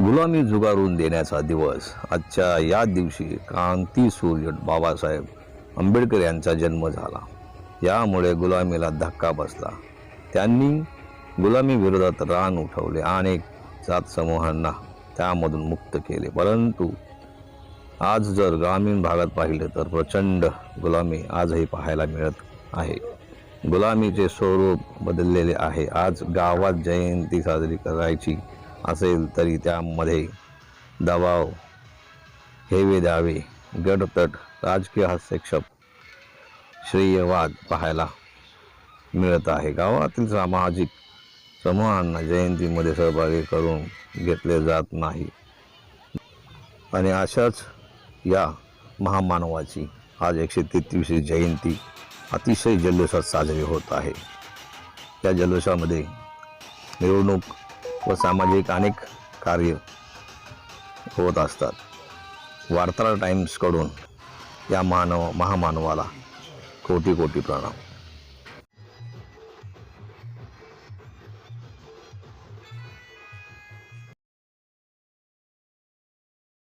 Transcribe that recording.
गुलामी जुगारून देण्याचा दिवस. आजच्या या दिवशी क्रांती सूर्य बाबासाहेब आंबेडकर यांचा जन्म झाला. यामुळे गुलामीला धक्का बसला. त्यांनी गुलामी विरोधात रान उठवले. अनेक जात समूहांना त्यामधून मुक्त केले. परंतु आज जर ग्रामीण भागात पाहिलं तर प्रचंड गुलामी आजही पाहायला मिळत आहे. गुलामीचे स्वरूप बदललेले आहे. आज गावात जयंती साजरी करायची असेल तरी त्यामध्ये दबाव हेवे द्यावे. गडतट राजकीय हस्तक्षेप श्रेयवाद पाहायला मिळत आहे. गावातील सामाजिक समूहांना जयंतीमध्ये सहभागी करून घेतले जात नाही. आणि अशाच या महामानवाची आज एकशे तेहतीसवी जयंती अतिशय जल्लोषात साजरी होत आहे. या जल्लोषामध्ये निवडणूक व सामाजिक अनेक कार्य होत असतात. वार्ताहर टाईम्सकडून या मानव महामानवाला कोटी कोटी प्रणाम.